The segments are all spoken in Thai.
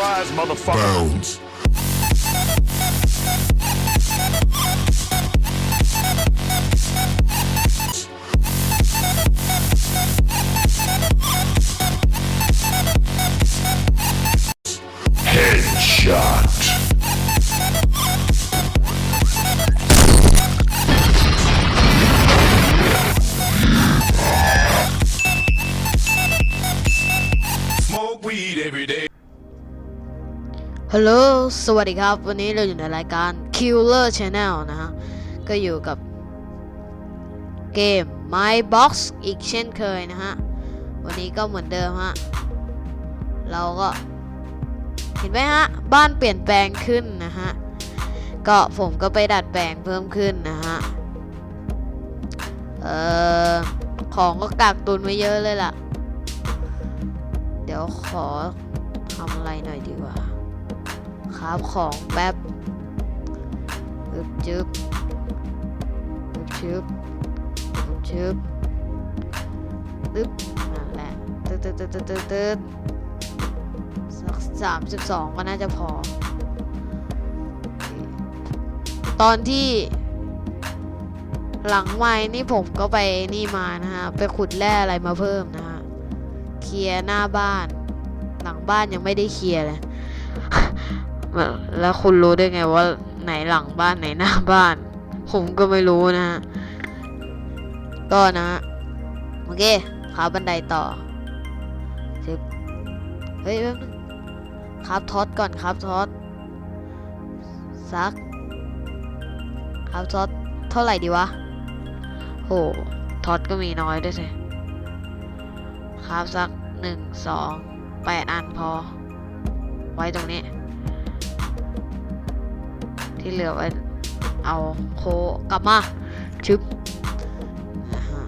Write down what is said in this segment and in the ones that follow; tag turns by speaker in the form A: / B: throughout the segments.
A: Surprise, motherfucker.
B: Bounds. Headshot.
C: ฮัลโหล สวัสดีครับ วันนี้เราอยู่ในรายการ Killer Channel นะฮะ ก็อยู่กับเกม My Box อีกเช่นเคยนะฮะ วันนี้ก็เหมือนเดิมฮะ เราก็ เห็นไหมฮะ บ้านเปลี่ยนแปลงขึ้นนะฮะ ก็ผมก็ไปดัดแปลงเพิ่มขึ้นนะฮะ เอ่อ ของก็กักตุนไว้เยอะเลยล่ะ เดี๋ยวขอทำอะไรหน่อยดีกว่า ครับของแป๊บจึบจึบจึบจึบจึบตึ๊บนั่นแหละตึ๊ดตึ๊ดตึ๊ดตึ๊ดตึ๊ดตึ๊ดสักสามสิบสองก็น่าจะพอ ตอนที่หลังไม้นี่ผมก็ไปนี่มานะฮะ ไปขุดแร่อะไรมาเพิ่มนะฮะ เคลียร์หน้าบ้าน หลังบ้านยังไม่ได้เคลียร์เลย แล้วคุณรู้ได้ไงว่าไหนหลังบ้านไหนหน้าบ้าน ผมก็ไม่รู้นะฮะก็นะฮะโอเคขาบันไดต่อเฮ้ยแป๊บนึงครับทอตก่อนครับทอตซักครับทอตเท่าไหร่ดีวะโหทอตก็มีน้อยด้วยสิครับสักหนึ่งสองแปดอันพอ ไว้ตรงนี้ ที่เหลือไว้เอาโคกลับมาชึบอ่าฮะ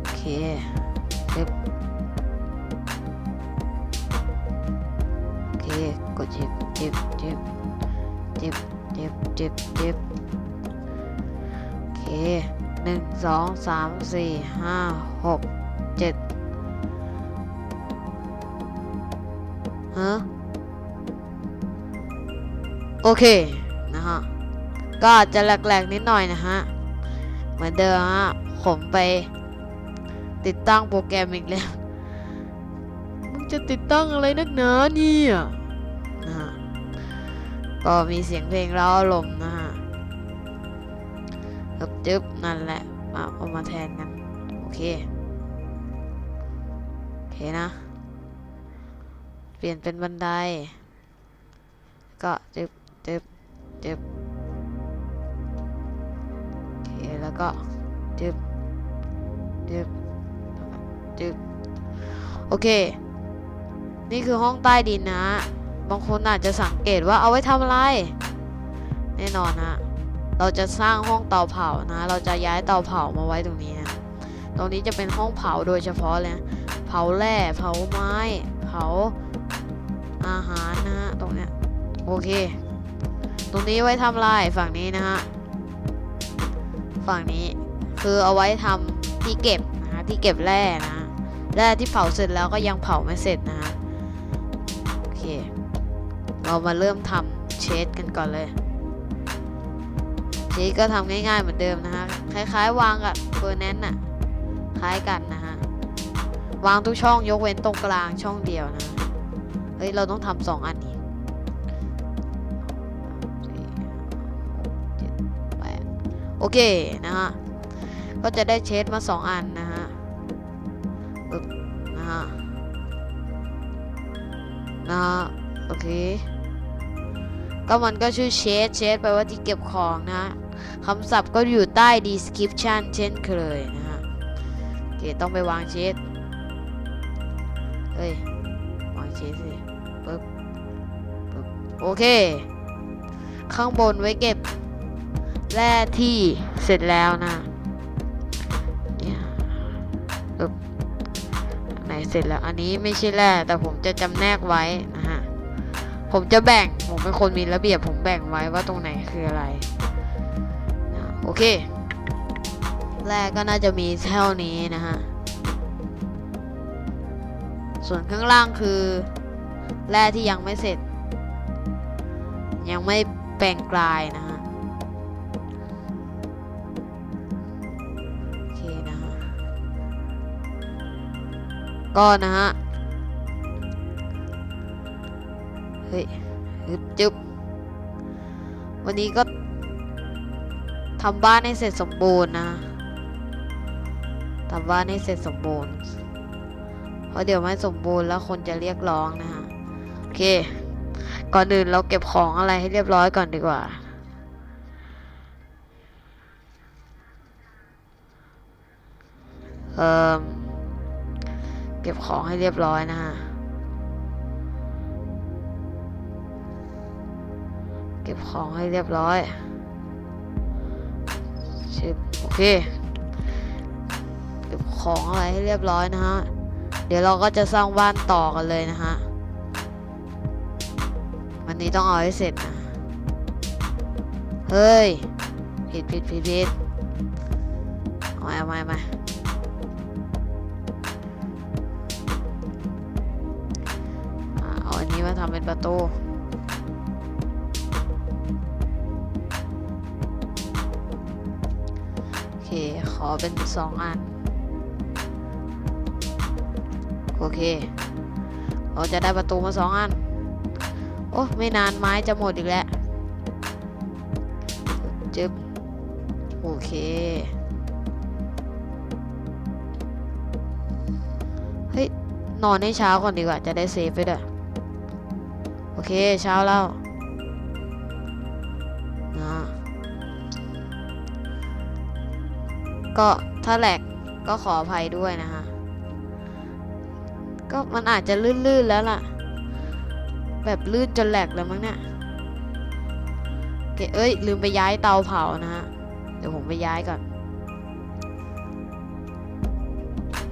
C: โอเคชึบโอเคกดจิบจิบจิบจิบจิบจิบจิบโอเคหนึ่งสองสามสี่ห้าหก เคนะฮะก็จะแหลกๆนิดหน่อยนะฮะเหมือนเดิมฮะผมไป ติดตั้งโปรแกรมอีกแล้วมึงจะติดตั้งอะไรนักหนาเนี่ยนะฮะก็มีเสียงเพลงร้าอารมณ์นะฮะจึ๊บจึ๊บนั่นแหละมาเอามาแทนกัน โอเค โอเคนะ เปลี่ยนเป็นบันได ก็จึ๊บ จึ๊บจึ๊บโอเคแล้วก็จึ๊บจึ๊บจึ๊บโอเค นี่คือห้องใต้ดินนะ บางคนอาจจะสังเกตว่าเอาไว้ทำอะไร แน่นอนฮะเราจะสร้างห้องเตาเผานะ เราจะย้ายเตาเผามาไว้ตรงนี้นะ ตรงนี้จะเป็นห้องเผาโดยเฉพาะเลยนะเผาแร่เผาไม้ เผาอาหารนะฮะตรงเนี้ย โอเค ตรงนี้ไว้ทำลายฝั่งนี้นะฮะ ฝั่งนี้คือเอาไว้ทำที่เก็บนะฮะที่เก็บแร่นะแร่ที่เผาเสร็จแล้วก็ยังเผาไม่เสร็จนะฮะโอเค เรามาเริ่มทำเชดกันก่อนเลย เชดก็ทำง่ายๆเหมือนเดิมนะฮะ คล้ายๆ วางกับเฟอร์แนนน่ะ คล้ายกันนะฮะ วางทุกช่องยกเว้นตรงกลางช่องเดียวนะ เฮ้ย เราต้องทำสองอัน โอเคนะฮะ ก็จะได้เชดมาสองอันนะฮะปึ๊บนะฮะ นะฮะ โอเค ก็มันก็ชื่อเชดเชดแปลว่าที่เก็บของนะฮะคำศัพท์ก็อยู่ใต้ description เช่นเคยนะฮะ โอเค ต้องไปวางเชดเฮ้ย วางเชดสิปึ๊บปึ๊บ โอเค ข้างบนไว้เก็บ แร่ที่เสร็จแล้วนะเนี่ยไหนเสร็จแล้วอันนี้ไม่ใช่แร่แต่ผมจะจำแนกไว้นะฮะผมจะแบ่งผมเป็นคนมีระเบียบผมแบ่งไว้ว่าตรงไหนคืออะไรนะโอเคแร่ก็น่าจะมีเท่านี้นะฮะส่วนข้างล่างคือแร่ที่ยังไม่เสร็จ ยังไม่แปลงกลายนะฮะ ก็นะฮะ เฮ้ยฮึบจึบวันนี้ก็ทำบ้านให้เสร็จสมบูรณ์นะทำบ้านให้เสร็จสมบูรณ์ เพราะเดี๋ยวไม่สมบูรณ์แล้วคนจะเรียกร้องนะฮะ โอเค ก่อนอื่นเราเก็บของอะไรให้เรียบร้อยก่อนดีกว่าเอ่อ เก็บของให้เรียบร้อยนะฮะ เก็บของให้เรียบร้อยชิบโอเค เก็บของอะไรให้เรียบร้อยนะฮะ เดี๋ยวเราก็จะสร้างบ้านต่อกันเลยนะฮะ วันนี้ต้องเอาให้เสร็จนะ เฮ้ย ผิดผิดผิดผิดเอาม่เอามา เป็นประตูโอเค ขอเป็นสองอัน โอเค เราจะได้ประตูมาสองอัน โอ้ไม่นานไม้จะหมดอีกแล้วจึ๊บโอเคเฮ้ยนอนให้เช้าก่อนดีกว่าจะได้เซฟไปด้วย อเคเช้าแล้วนะก็ถ้าแหลกก็ขออภัยด้วยนะฮะ ก็มันอาจจะลื่นๆแล้วล่ะ แบบลื่นจนแหลกแล้วมั้งเนี่ยโอเคเอ้ย ลืมไปย้ายเตาเผานะฮะ เดี๋ยวผมไปย้ายก่อน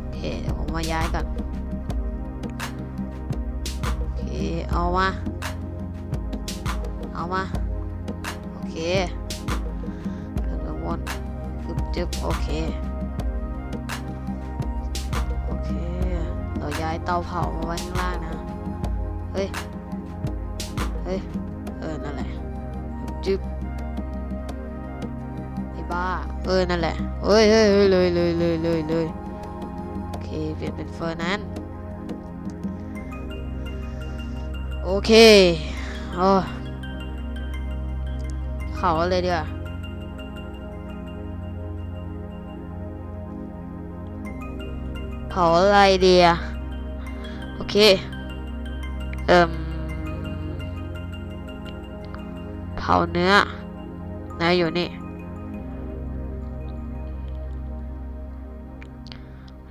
C: โอเคเดี๋ยวผมมาย้ายก่อนโอเคเอามา เอามา โอเคขึ้นข้างบนจึบจึบโอเค โอเค เราย้ายเตาเผามาไว้ข้างล่างนะ เฮ้ย เฮ้ย เออ นั่นแหละ จึ๊บไอ้บ้า เออ นั่นแหละเฮ้ยเฮ้ยเฮ้ยเลยเลยเลยเลยเลยโอเค เปลี่ยนเป็นเฟอร์นั้นโอเคโอ้ เขาเลยเดีกว่าเผาอะไรเดีอะโอเค เอิ่มเผาเนื้อนื้ออยู่นี่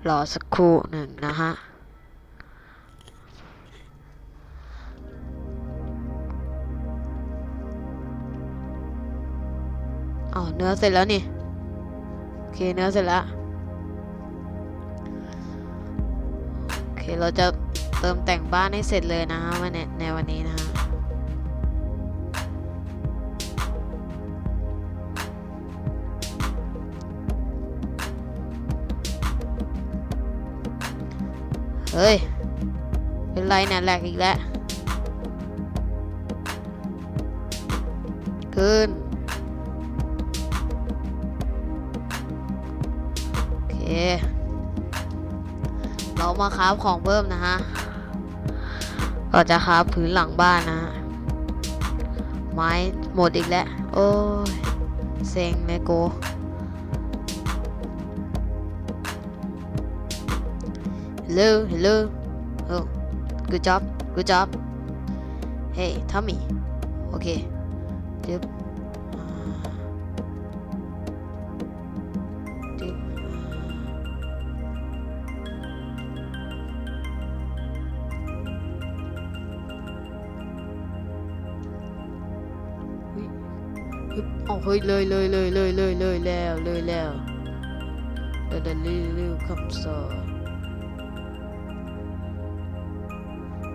C: รอสักครู่หนึ่งนะฮะ อ๋อเนื้อเสร็จแล้วนี่ โอเคเนื้อเสร็จแล้ว โอเคเราจะเติมแต่งบ้านให้เสร็จเลยนะฮะวันในวันนี้นะฮะเฮ้ย เป็นไรเนี่ยแหลกอีกแล้ว ขึ้น มาคราฟของเพิ่มนะฮะเราจะคราฟพื้นหลังบ้านนะฮะไม้หมดอีกแล้ว โอ้ยเซ็งเลยโก Hello, hello. Oh, good job, good job. Hey, Tommy. Okay. Yep. Yep. เฮ้ยเลยเลยเลยเลยเลยเลยแล้วเลยแล้วเดี๋ยวเดี๋ยวเร็วเร็วคำสอน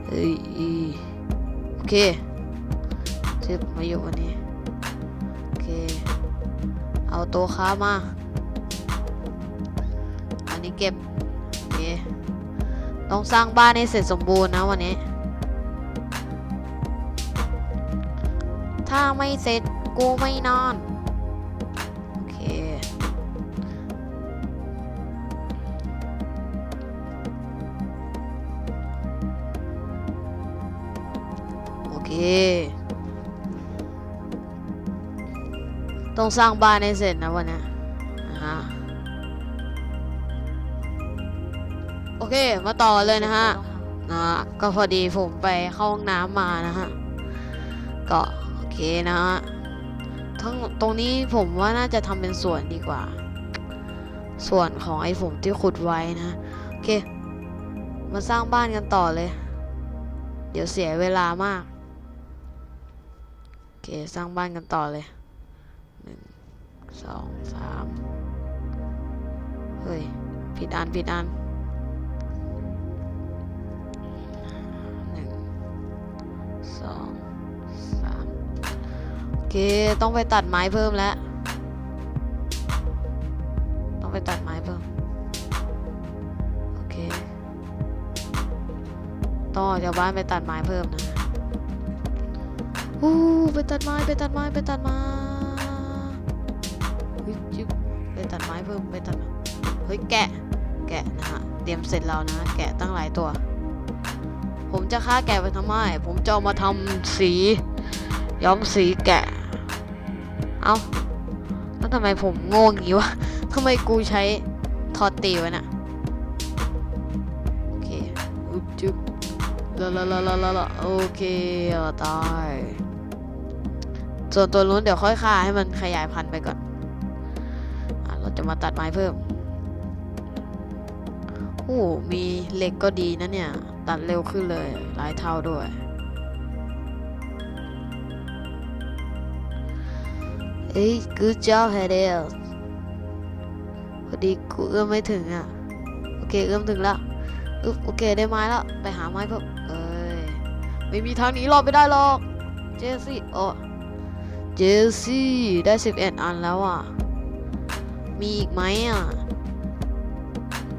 C: เฮ้ยโอเคทึบมาอยู่วันนี้โอเคเอาต๊ะค้ามาอันนี้เก็บโอเคต้องสร้างบ้านให้เสร็จสมบูรณ์นะวันนี้ ถ้าไม่เสร็จ กูไม่นอน โอเค โอเค ต้องสร้างบ้านให้เสร็จนะวันนี้โอเค มาต่อเลยนะฮะนะฮะก็พอดีผมไปเข้าห้องน้ำมานะฮะ ก็โอเคนะฮะ ทั้งตรงนี้ผมว่าน่าจะทำเป็นสวนดีกว่า ส่วนของไอ้ผมที่ขุดไว้นะโอเค มาสร้างบ้านกันต่อเลย เดี๋ยวเสียเวลามากโอเคสร้างบ้านกันต่อเลยหนึ่งสองสามเฮ้ยผิดอันผิดอันหนึ่งสอง เค ต้องไปตัดไม้เพิ่มแล้ว ต้องไปตัดไม้เพิ่ม โอเค ต้องออกจากบ้านไปตัดไม้เพิ่มนะอู้ไปตัดไม้ไปตัดไม้ไปตัดไม้เฮ้ยจิ๊บไปตัดไม้เพิ่มไปตัดเฮ้ยแกะ แกะนะฮะ เตรียมเสร็จแล้วนะ แกะตั้งหลายตัว ผมจะฆ่าแกะไปทำไม ผมจะเอามาทำสีย้อมสีแกะ เอาแล้วทำไมผมโง่อย่างงี้วะทำไมกูใช้ทอดตีไว้น่ะโอเคอึบจึ๊บละละละละละละโอเคอตายส่วนตัวนู้นเดี๋ยวค่อยฆ่าให้มันขยายพันธุ์ไปก่อนอเราจะมาตัดไม้เพิ่มโอ้มีเหล็กก็ดีนะเนี่ย ตัดเร็วขึ้นเลยหลายเท่าด้วย เอ้ย good job h a d e l พอดีกูเอื้อมไม่ถึงอะ โอเคเอื้อมถึงแล้วอึ๊บโอเคได้ไม้แล้ว ไปหาไม้เพิ่มเอ้ย ไม่มีทางหนี้รอดไม่ได้หรอก เจสซี่โอ้เจสซี่ได้11อันแล้วอะ มีอีกไหมอะ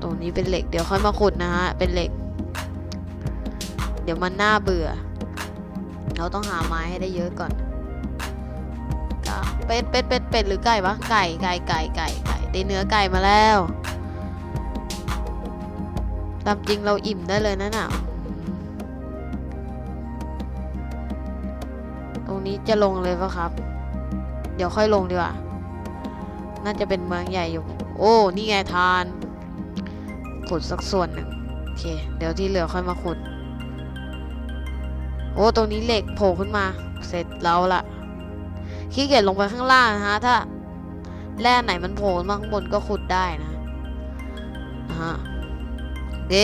C: ตรงนี้เป็นเหล็กเดี๋ยวค่อยมาขุดนะฮะ เป็นเหล็ก เดี๋ยวมันน่าเบื่อ เราต้องหาไม้ให้ได้เยอะก่อน เป็ดเป็ดเป็ดเป็ดหรือไก่วะไก่ไก่ไก่ไก่ไก่ได้เนื้อไก่มาแล้วตามจริงเราอิ่มได้เลยนะน่ะตรงนี้จะลงเลยปะครับ เดี๋ยวค่อยลงดีกว่า น่าจะเป็นเมืองใหญ่อยู่ โอ้ นี่ไงทาน ขุดสักส่วนหนึ่งโอเค เดี๋ยวที่เหลือค่อยมาขุด โอ้ ตรงนี้เหล็กโผล่ขึ้นมา เสร็จแล้วละ ขี้เกียจลงไปข้างล่างนะฮะ ถ้าแร่ไหนมันโผล่มาข้างบนก็ขุดได้นะฮะโอเค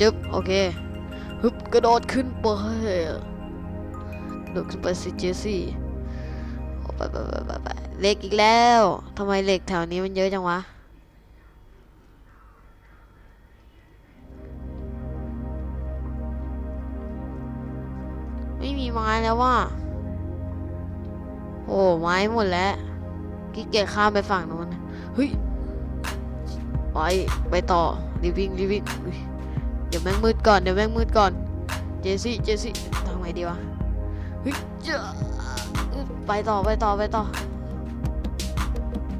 C: จึ๊บโอเคฮึบกระโดดขึ้นไปกระโดดขึ้นไปสิเจสซี่ไปไปไปไปไปเหล็กอีกแล้วทำไมเหล็กแถวนี้มันเยอะจังวะไม่มีไม้แล้วว่ะ โอ้ไม้หมดแล้วกิ๊กเกียจข้ามไปฝั่งนู้นเฮ้ยไปไปต่อรีวิ่งรีวิ่งเดี๋ยวแม่งมืดก่อนเดี๋ยวแม่งมืดก่อน เจซี่เจซี่ทำไงดีวะเฮ้ยเจ้าอึ๊บไปต่อไปต่อไปต่อ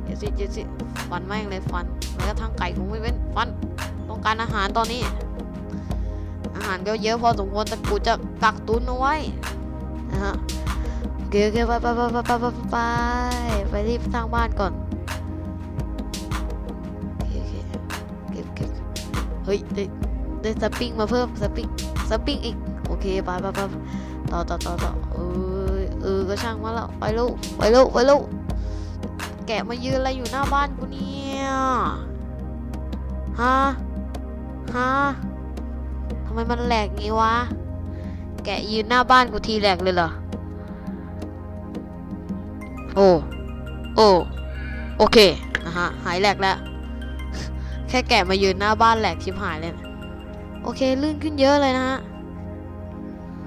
C: เจซี่เจซี่ฟันแม่งเลยฟันแม้กระทั่งไก่คงไม่เว้นฟันต้องการอาหารตอนนี้ อาหารก็เยอะพอสมควรแต่กูจะกักตุนเอาไว้นะฮะ เกียวเกียไปไปไปไปไปไปไปรีบสร้างบ้านก่อนโอเคเก็บเก็บเฮ้ยได้ได้สปริงมาเพิ่มสปริงสปริงอีกโอเคไปไปไปต่อต่อต่อต่อเออเออก็ช่างมาแล้วไปลูกไปลูกไปลูกแกะมายืนอะไรอยู่หน้าบ้านกูเนี่ยฮะฮะทำไมมันแหลกงี้วะ แกะยืนหน้าบ้านกูทีแหลกเลยเหรอ โอ้ โอ้ โอเคนะฮะ หายแหลกแล้ว แค่แกะมายืนหน้าบ้านแหลกชิบหายเลยนะโอเค ลื่นขึ้นเยอะเลยนะฮะ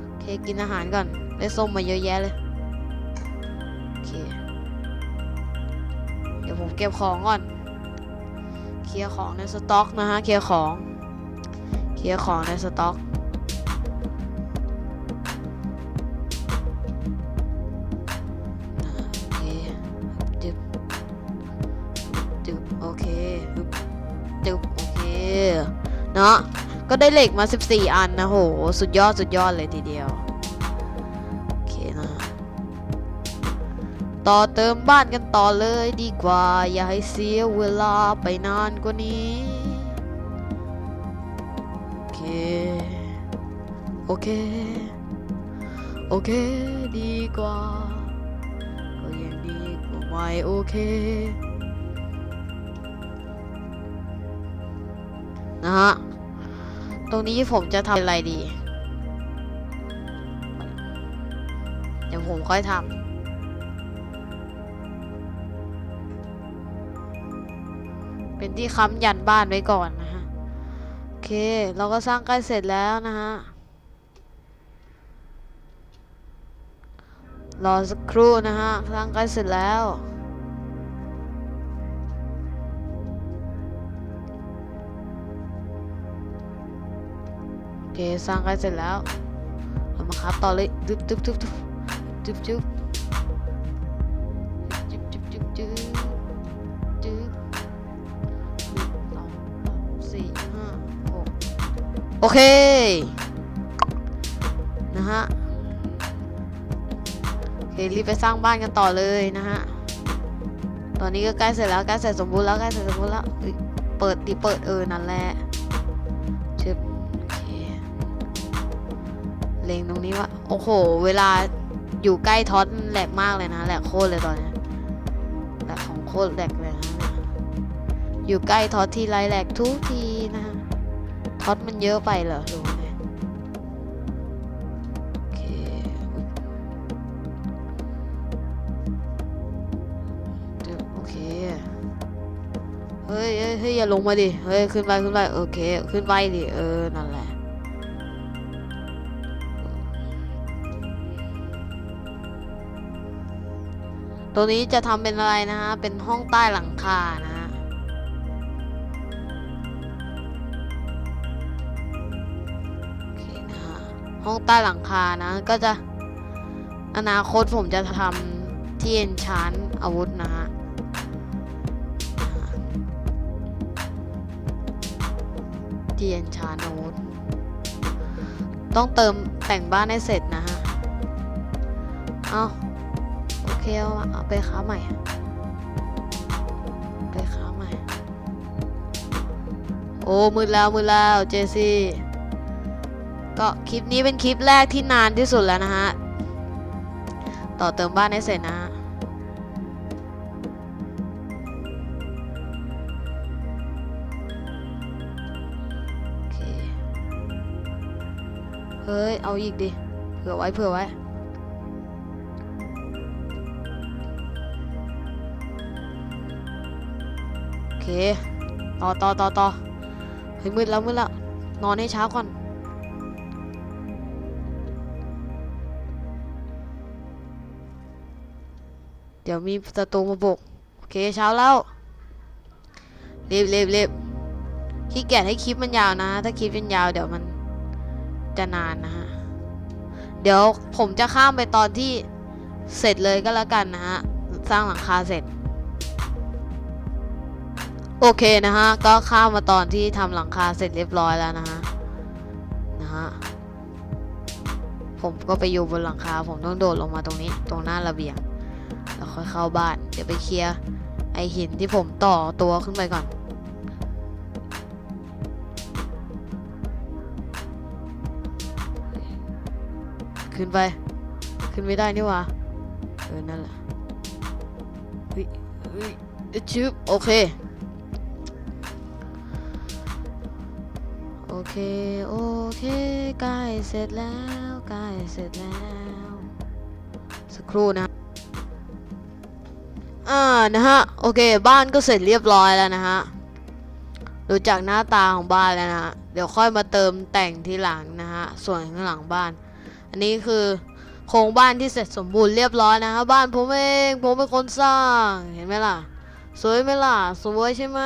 C: โอเค กินอาหารก่อน ได้ส้มมาเยอะแยะเลย โอเค เดี๋ยวผมเก็บของก่อน เคลียร์ของในสต็อกนะฮะ เคลียร์ของ เคลียร์ของในสต็อก นาะ ก็ได้เหล็กมา 14 อันนะโห สุดยอดสุดยอดเลยทีเดียว โอเคนะ ต่อเติมบ้านกันต่อเลยดีกว่า อย่าให้เสียเวลาไปนานกว่านี้ โอเค โอเค โอเค ดีกว่า ก็ยังดีกว่าไม่โอเคนะฮะ ตรงนี้ผมจะทำอะไรดี เดี๋ยวผมค่อยทำเป็นที่ค้ำยันบ้านไว้ก่อนนะฮะ โอเค เราก็สร้างใกล้เสร็จแล้วนะฮะ รอสักครู่นะฮะ สร้างใกล้เสร็จแล้ว โอเคสร้างใกล้เสร็จแล้ว เรามาครับต่อเลยดึ๊บดึ๊บดึ๊บดึ๊บดึ๊บดึ๊บจึ๊บจึ๊บจึ๊บจึ๊บจึ๊บสองสี่ห้าหกโอเค นะฮะโอเครีบไปสร้างบ้านกันต่อเลยนะฮะ ตอนนี้ก็ใกล้เสร็จแล้วใกล้เสร็จสมบูรณ์แล้วใกล้เสร็จสมบูรณ์แล้วเปิดดิเปิดเออนั่นแหละ เลงตรงนี้ว่า โอ้โห เวลาอยู่ใกล้ท็อตแหลกมากเลยนะแหลกโคตรเลยตอนนี้แหลกของโคตรแหลกเลยนะอยู่ใกล้ท็อตทีไรแหลกทุกทีนะท็อตมันเยอะไปเหรอหรือไงโอเคเดี๋ยโอเคเฮ้ยเฮ้ยเฮ้ยอย่าลงมาดิเฮ้ยขึ้นไปขึ้นไปโอเค ขึ้นไปดิเออนั่นแหละ ตรงนี้จะทำเป็นอะไรนะฮะ เป็นห้องใต้หลังคานะฮะ โอเคนะฮะ ห้องใต้หลังคานะ ก็จะอนาคตผมจะทำที่เอนชานอาวุธนะฮะที่เอนชานอาวุธ ต้องเติมแต่งบ้านให้เสร็จนะฮะ เอาโอ เคเอาเอาไปค้าใหม่ ไปค้าใหม่ โอ้มืดแล้วมืดแล้วเจซี่ก็คลิปนี้เป็นคลิปแรกที่นานที่สุดแล้วนะฮะ ต่อเติมบ้านให้เสร็จนะเคเฮ้ย เอาอีกดิ เผื่อไว้ เผื่อไว้ เค ต่อต่อต่อต่อเฮ้ยมืดแล้วมืดแล้ว นอนให้เช้าก่อน เดี๋ยวมีศัตรูมาบุก โอเคเช้าแล้วเรีบเรีบเรีบขี้เกียจให้คลิปมันยาวนะ ถ้าคลิปมันยาวเดี๋ยวมันจะนานนะฮะ เดี๋ยวผมจะข้ามไปตอนที่เสร็จเลยก็แล้วกันนะฮะ สร้างหลังคาเสร็จ โอเคนะฮะ ก็ข้ามมาตอนที่ทำหลังคาเสร็จเรียบร้อยแล้วนะฮะ นะฮะ ผมก็ไปอยู่บนหลังคา ผมต้องโดดลงมาตรงนี้ ตรงหน้าระเบียง แล้วค่อยเข้าบ้าน เดี๋ยวไปเคลียร์ไอหินที่ผมต่อตัวขึ้นไปก่อนขึ้นไป ขึ้นไม่ได้นี่ว่าเออ นั่นแหละเฮ้ยเฮ้ยชึบโอเค โอเค โอเคใกล้เสร็จแล้วใกล้เสร็จแล้ว สักครู่นะอ่านะฮะ โอเค บ้านก็เสร็จเรียบร้อยแล้วนะฮะดูจากหน้าตาของบ้านแล้วนะฮะ เดี๋ยวค่อยมาเติมแต่งทีหลังนะฮะ ส่วนข้างหลังบ้าน อันนี้คือโครงบ้านที่เสร็จสมบูรณ์เรียบร้อยนะฮะ บ้านผมเอง ผมเป็นคนสร้าง เห็นไหมล่ะ สวยไหมล่ะ สวยใช่ไหม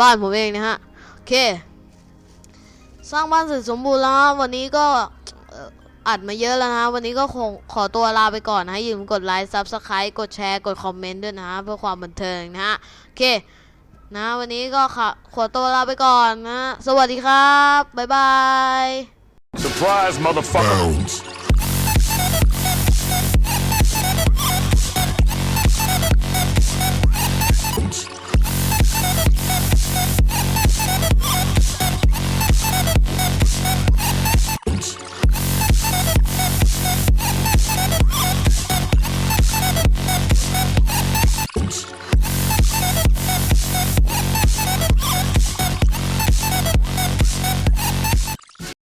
C: บ้านผมเองนะฮะ โอเค สร้างบ้านเสร็จสมบูรณ์แล้วนะวันนี้ก็เอ่ออัดมาเยอะแล้วนะ วันนี้ก็คงขอตัวลาไปก่อนนะอย่าลืมกดไลค์ซับสไครต์กดแชร์กดคอมเมนต์ด้วยนะ เพื่อความบันเทิงนะฮะโอเค นะ วันนี้ก็ขอขอตัวลาไปก่อนนะ สวัสดีครับ บ๊ายบาย
A: Surprise, motherfucker.
B: Bounds.